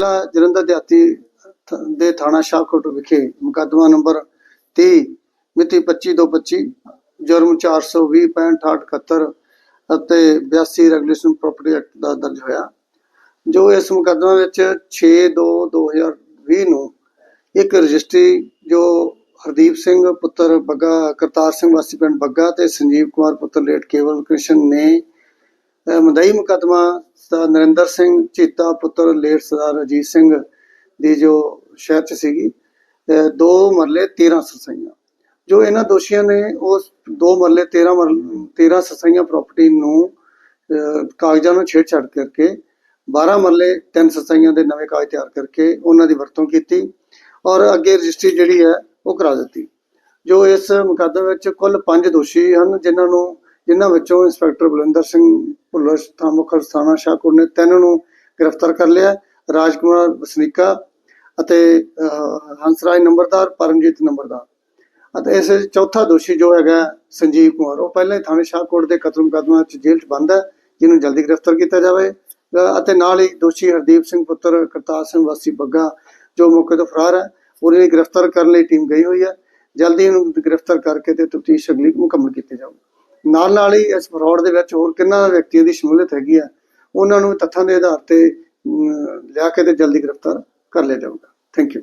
ਜਲੰਧਰ ਦਿਹਾਤੀ ਦੇ ਥਾਣਾ ਸ਼ਾਹਕੋਟ ਵਿਖੇ ਮੁਕੱਦਮਾ ਨੰਬਰ 30 ਮਿਤੀ 25/2/25 ਜੁਰਮ 420 65 71 ਅਤੇ 82 ਰੈਗੂਲੇਸ਼ਨ ਪ੍ਰਾਪਰਟੀ ਐਕਟ ਦਾ ਦਰਜ ਹੋਇਆ। ਜੋ ਇਸ ਮੁਕੱਦਮਾ ਵਿੱਚ 6/2/2020 ਨੂੰ ਇੱਕ ਰਜਿਸਟਰੀ ਜੋ ਹਰਦੀਪ ਸਿੰਘ ਪੁੱਤਰ ਬੱਗਾ, ਕਰਤਾਰ ਸਿੰਘ ਵਾਸੀ ਪਿੰਡ ਬੱਗਾ ਤੇ ਸੰਜੀਵ ਕੁਮਾਰ ਪੁੱਤਰ ਲੇਟ ਕੇਵਲ ਕ੍ਰਿਸ਼ਨ ਨੇ ਮਦਈ ਮੁਕੱਦਮਾ ਸਰ ਨਰਿੰਦਰ ਸਿੰਘ ਚੀਤਾ ਪੁੱਤਰ ਲੇਟ ਸਰਦਾਰ ਅਜੀਤ ਸਿੰਘ ਦੀ ਜੋ ਸ਼ਹਿਰ ਚ ਸੀਗੀ ਦੋ ਮਰਲੇ 13 ਸਰਸਾਈਆਂ ਜੋ ਇਹਨਾਂ ਦੋਸ਼ੀਆਂ ਨੇ ਉਸ ਦੋ ਮਰਲੇ 13 ਮਰਲੇ 13 ਸਰਸਾਈਆਂ ਪ੍ਰਾਪਰਟੀ ਨੂੰ ਕਾਗਜ਼ਾਂ ਨੂੰ ਛੇੜਛਾੜ ਕਰਕੇ 12 ਮਰਲੇ ਤਿੰਨ ਸਰਸਾਈਆਂ ਦੇ ਨਵੇਂ ਕਾਗਜ਼ ਤਿਆਰ ਕਰਕੇ ਉਹਨਾਂ ਦੀ ਵਰਤੋਂ ਕੀਤੀ ਔਰ ਅੱਗੇ ਰਜਿਸਟਰੀ ਜਿਹੜੀ ਹੈ ਉਹ ਕਰਾ ਦਿੱਤੀ। ਜੋ ਇਸ ਮੁਕੱਦਮੇ ਵਿੱਚ ਕੁੱਲ 5 ਦੋਸ਼ੀ ਹਨ, ਜਿਨ੍ਹਾਂ ਨੂੰ, ਜਿਨ੍ਹਾਂ ਵਿੱਚੋਂ ਇੰਸਪੈਕਟਰ ਬਲਿੰਦਰ ਸਿੰਘ ਭੁੱਲਰ ਥਾਣਾ ਮੁਖਰ ਥਾਣਾ ਨੇ ਤਿੰਨ ਨੂੰ ਗ੍ਰਿਫਤਾਰ ਕਰ ਲਿਆ। ਰਾਜਕੁਮਾਰ ਵਸਨੀਕਾ ਅਤੇ ਹੰਸਰਾਜ ਨੰਬਰਦਾਰ, ਪਰਮਜੀਤ ਨੰਬਰਦਾਰ। ਅਤੇ ਇਸ ਵਿੱਚ ਚੌਥਾ ਦੋਸ਼ੀ ਜੋ ਹੈਗਾ ਸੰਜੀਵ ਕੁਮਾਰ, ਉਹ ਪਹਿਲਾਂ ਹੀ ਥਾਣੇ ਸ਼ਾਹਕੋਟ ਦੇ ਕਤਲ ਮੁਕੱਦਮਾ ਚ ਜੇਲ੍ਹ 'ਚ ਬੰਦ ਹੈ, ਜਿਹਨੂੰ ਜਲਦੀ ਗ੍ਰਿਫਤਾਰ ਕੀਤਾ ਜਾਵੇ। ਅਤੇ ਨਾਲ ਹੀ ਦੋਸ਼ੀ ਹਰਦੀਪ ਸਿੰਘ ਪੁੱਤਰ, ਕਰਤਾਰ ਸਿੰਘ ਵਾਸੀ ਬੱਗਾ, ਜੋ ਮੌਕੇ ਤੋਂ ਫਰਾਰ ਹੈ ਉਹਨੂੰ ਗ੍ਰਿਫਤਾਰ ਕਰਨ ਲਈ ਟੀਮ ਗਈ ਹੋਈ ਹੈ। ਜਲਦੀ ਇਹਨੂੰ ਗ੍ਰਿਫਤਾਰ ਕਰਕੇ ਤੇ ਤਫਤੀਸ਼ ਅਗਲੀ ਮੁਕੰਮਲ ਕੀਤੀ ਜਾਊਗੀ। ਨਾਲ ਨਾਲ ਹੀ ਇਸ ਫਰੋਡ ਦੇ ਵਿੱਚ ਹੋਰ ਕਿੰਨਾ ਵਿਅਕਤੀਆਂ ਦੀ ਸ਼ਮੂਲੀਅਤ ਹੈਗੀ ਆ, ਉਹਨਾਂ ਨੂੰ ਤੱਥਾਂ ਦੇ ਆਧਾਰ ਤੇ ਲਿਆ ਕੇ ਤੇ ਜਲਦੀ ਗ੍ਰਿਫਤਾਰ ਕਰ ਲਿਆ ਜਾਊਗਾ। Thank you